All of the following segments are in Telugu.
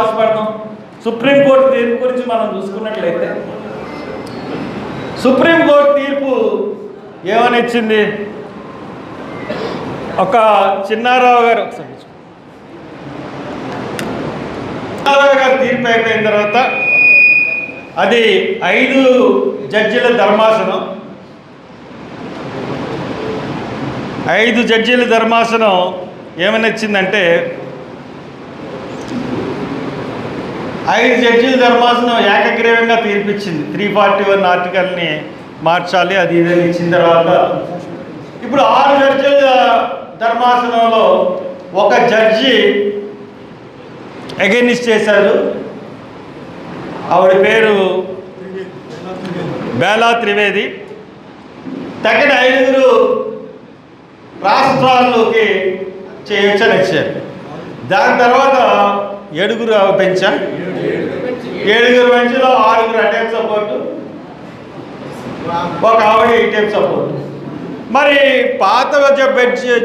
ఆశపడతాం. సుప్రీంకోర్టు తీర్పు గురించి మనం చూసుకున్నట్లయితే. సుప్రీంకోర్టు తీర్పు ఏమని ఇచ్చింది ఒక చిన్నారావు గారు ఒకసారి చిన్నారావు గారు తీర్పు అయిపోయిన తర్వాత అది ఐదు జడ్జిల ధర్మాసనం. ఐదు జడ్జీల ధర్మాసనం ఏమని ఐదు జడ్జీల ధర్మాసనం ఏకగ్రీవంగా తీర్పిచ్చింది. త్రీ ఫార్టీ వన్ ఆర్టికల్ని మార్చాలి అది ఇదని ఇచ్చిన తర్వాత. ఇప్పుడు ఆరు జడ్జీల ధర్మాసనంలో ఒక జడ్జి అగెనిస్ట్ చేశారు. ఆవిడ పేరు బేలా త్రివేది. తగిన ఐదుగురు రాష్ట్రాల్లోకి చేయొచ్చని ఇచ్చారు. దాని తర్వాత ఏడుగురు పెంచాం? ఏడుగురు మధ్యలో ఆరుగురు అటెంప్ సపోర్టు. ఒక ఆవిడ ఇటెంప్ సపోర్ట్. మరి పాత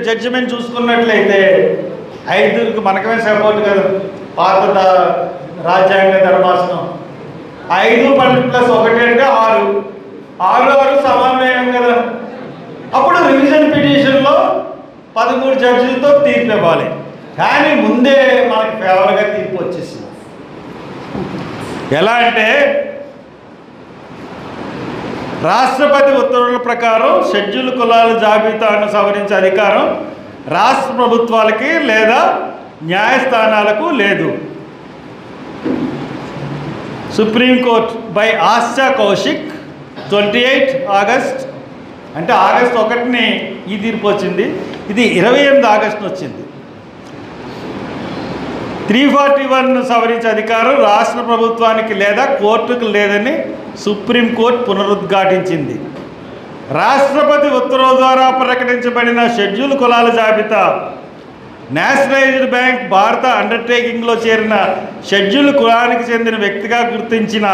జడ్జిమెంట్ చూసుకున్నట్లయితే ఐదుగురికి మనకమే సపోర్ట్ కదా. పాత రాజ్యాంగ ధర్మాసనం. ఐదు పన్నెండు ప్లస్ ఒకటి అంటే ఆరు. ఆరు ఆరు సమన్వయం కదా. అప్పుడు రివిజన్ పిటిషన్లో పదమూడు జడ్జిలతో తీర్పు ఇవ్వాలి. కానీ ముందే మనకి ఫేవర్ ఎలా అంటే రాష్ట్రపతి ఉత్తర్వుల ప్రకారం షెడ్యూల్ కులాల జాబితాను సవరించే అధికారం రాష్ట్ర ప్రభుత్వాలకి లేదా న్యాయస్థానాలకు లేదు. Supreme court by Asha Kaushik twenty eight August అంటే ఆగస్ట్ ఒకటిని ఈ తీర్పు వచ్చింది. ఇది ఇరవై ఎనిమిది ఆగస్టున వచ్చింది. త్రీ ఫార్టీ వన్ సవరించే అధికారం రాష్ట్ర ప్రభుత్వానికి లేదా కోర్టుకు లేదని సుప్రీంకోర్టు పునరుద్ఘాటించింది. రాష్ట్రపతి ఉత్తర్వు ద్వారా ప్రకటించబడిన షెడ్యూల్ కులాల జాబితా. నేషనలైజ్డ్ బ్యాంక్ భారత అండర్టేకింగ్లో చేరిన షెడ్యూల్ కులానికి చెందిన వ్యక్తిగా గుర్తించిన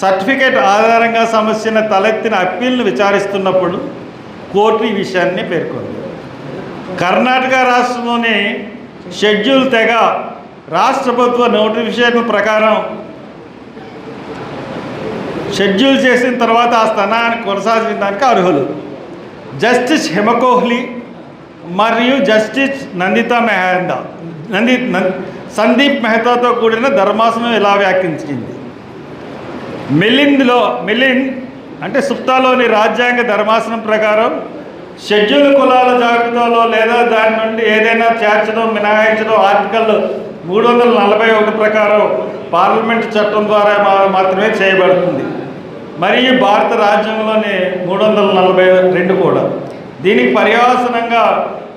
సర్టిఫికేట్ ఆధారంగా సమస్యను తలెత్తిన అప్పీల్ను విచారిస్తున్నప్పుడు కోర్టు ఈ విషయాన్ని పేర్కొంది. కర్ణాటక రాష్ట్రంలోని షెడ్యూల్ తెగ రాష్ట్ర ప్రభుత్వ నోటిఫికేషన్ ప్రకారం షెడ్యూల్ చేసిన తర్వాత ఆ స్థానాన్ని కొనసాగించడానికి అర్హులు. జస్టిస్ హిమకోహ్లీ మరియు జస్టిస్ నందిత మెహందా నంది సందీప్ మెహతాతో కూడిన ధర్మాసనం ఇలా వ్యాఖ్యించింది మిలింద్లో మిలింద్ అంటే సుప్తాలోని రాజ్యాంగ ధర్మాసనం ప్రకారం షెడ్యూల్ కులాల జాబితాలో లేదా దాని నుండి ఏదైనా చేర్చడం మినహాయించడం ఆర్టికల్ మూడు వందల నలభై ఒకటి ప్రకారం పార్లమెంట్ చట్టం ద్వారా మాత్రమే చేయబడుతుంది. మరియు భారత రాజ్యంలోనే మూడు వందల నలభై రెండు కూడా. దీనికి పర్యవసనంగా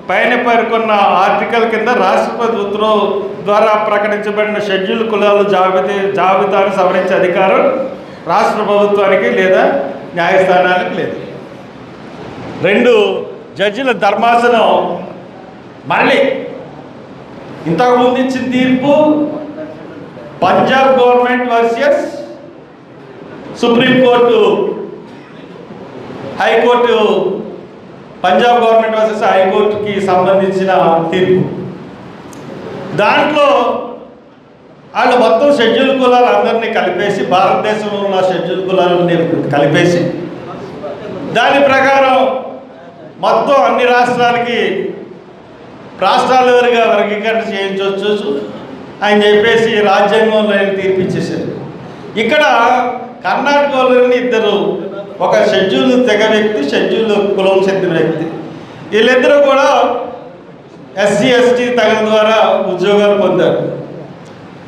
పైన పేర్కొన్న ఆర్టికల్ కింద రాష్ట్రపతి ఉత్తర్వు ద్వారా ప్రకటించబడిన షెడ్యూల్ కులాల జాబితా జాబితాను సవరించే అధికారం రాష్ట్ర ప్రభుత్వానికి లేదా న్యాయస్థానానికి లేదు. రెండు జడ్జిల ధర్మాసనం మళ్ళీ ఇంతకుముందు ఇచ్చిన తీర్పు Punjab government versus supreme court high court Punjab government versus హైకోర్టుకి సంబంధించిన తీర్పు. దాంట్లో వాళ్ళు మొత్తం షెడ్యూల్ కులాలు అందరినీ కలిపేసి భారతదేశంలో ఉన్న షెడ్యూల్ కులాలని కలిపేసి దాని ప్రకారం మొత్తం అన్ని రాష్ట్రాలకి రాష్ట్రాల వారిగా వర్గీకరణ చేయించవచ్చు అని చెప్పేసి రాజ్యాంగంలో ఆయన తీర్పిచ్చేశారు. ఇక్కడ కర్ణాటకలోని ఇద్దరు ఒక షెడ్యూల్ తెగ వ్యక్తి షెడ్యూల్ కులం చెందిన వ్యక్తి. వీళ్ళిద్దరూ కూడా ఎస్సీ ఎస్టీ తెగ ద్వారా ఉద్యోగాలు పొందారు.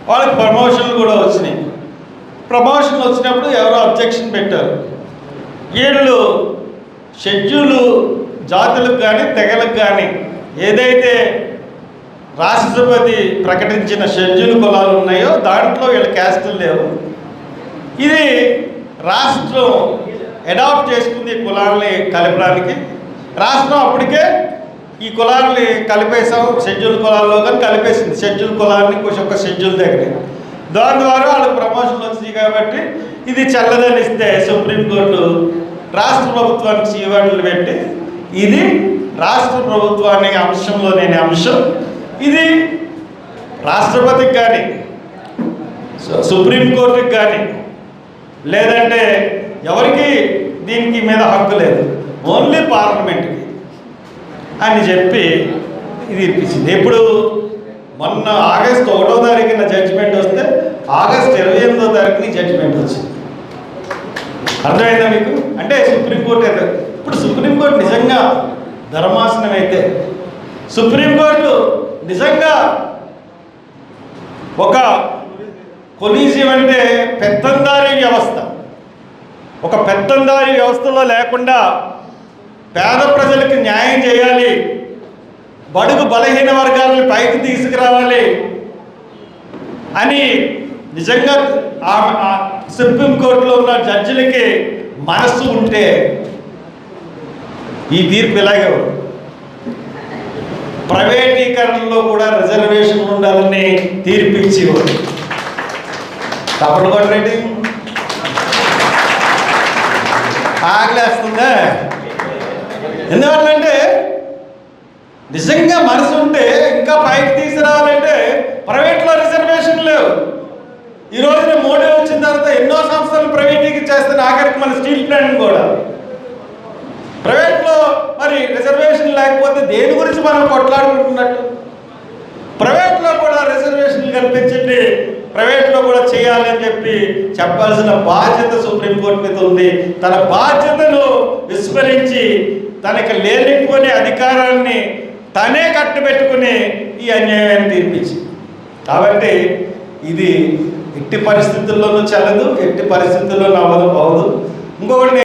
వాళ్ళకి ప్రమోషన్లు కూడా వచ్చినాయి. ప్రమోషన్ వచ్చినప్పుడు ఎవరో అబ్జెక్షన్ పెట్టారు. వీళ్ళు షెడ్యూలు జాతులకు కానీ తెగలకు కానీ ఏదైతే రాష్ట్రపతి ప్రకటించిన షెడ్యూల్ కులాలు ఉన్నాయో దాంట్లో వీళ్ళ క్యాస్టులు లేవు. ఇది రాష్ట్రం అడాప్ట్ చేసుకుంది ఈ కులాలని కలపడానికి. రాష్ట్రం అప్పటికే ఈ కులాలని కలిపేసాం షెడ్యూల్ కులాల్లో కానీ కలిపేసింది. షెడ్యూల్ కులాన్ని కొంచెం ఒక షెడ్యూల్ దగ్గర. దాని ద్వారా వాళ్ళకి ప్రమోషన్ వచ్చింది కాబట్టి ఇది చల్లదని ఇస్తే సుప్రీంకోర్టు రాష్ట్ర ప్రభుత్వానికి చీవాట్లు పెట్టి ఇది రాష్ట్ర ప్రభుత్వానికి అంశంలో లేని అంశం. ఇది రాష్ట్రపతికి కానీ సుప్రీంకోర్టుకి కానీ లేదంటే ఎవరికి దీనికి మీద హక్కు లేదు. ఓన్లీ పార్లమెంట్కి. అని చెప్పి ఇది ఇప్పించింది. ఎప్పుడు మొన్న ఆగస్టు ఒకటో తారీఖున జడ్జిమెంట్ వస్తే ఆగస్ట్ ఇరవై ఎనిమిదో తారీఖుని జడ్జిమెంట్ వచ్చింది. అర్థమైందా మీకు? అంటే సుప్రీంకోర్టు ఇప్పుడు సుప్రీంకోర్టు నిజంగా ధర్మాసనం అయితే సుప్రీంకోర్టు నిజంగా ఒక కొలీజియం అంటే పెత్తందారీ వ్యవస్థ. ఒక పెత్తందారీ వ్యవస్థలో లేకుండా పేద ప్రజలకు న్యాయం చేయాలి బడుగు బలహీన వర్గాలను పైకి తీసుకురావాలి అని నిజంగా ఆ- సుప్రీంకోర్టులో ఉన్న జడ్జిలకి మనస్సు ఉంటే ఈ తీర్పు ఇలాగే ప్రైవేటీకరణలో కూడా రిజర్వేషన్ ఉండాలని తీర్పు ఇచ్చేవాడు తప్పడు కొట్టండి ఆగలేస్తుందా ఎందువల్లంటే నిజంగా మనసు ఉంటే ఇంకా పైకి తీసుకురావాలంటే ప్రైవేట్లో రిజర్వేషన్ లేవు. ఈ రోజున మోడీ వచ్చిన తర్వాత ఎన్నో సంస్థలు ప్రైవేటీకి చేస్తున్న ఆఖరికి మన స్టీల్ ప్లాంట్ కూడా. ప్రైవేట్లో మరి రిజర్వేషన్ లేకపోతే దేని గురించి మనం కొట్లాడుకుంటున్నట్టు? ప్రైవేట్లో కూడా రిజర్వేషన్ కల్పించండి ప్రైవేట్లో కూడా చేయాలని చెప్పి చెప్పాల్సిన బాధ్యత సుప్రీంకోర్టు మీద ఉంది. తన బాధ్యతను విస్మరించి తనకి లేనిపోని అధికారాన్ని తనే కట్టుబెట్టుకుని ఈ అన్యాయాన్ని తీర్పించింది. కాబట్టి ఇది ఎట్టి పరిస్థితుల్లోనూ చల్లదు ఎట్టి పరిస్థితుల్లోనూ అవ్వదు అవదు ఇంకొకటి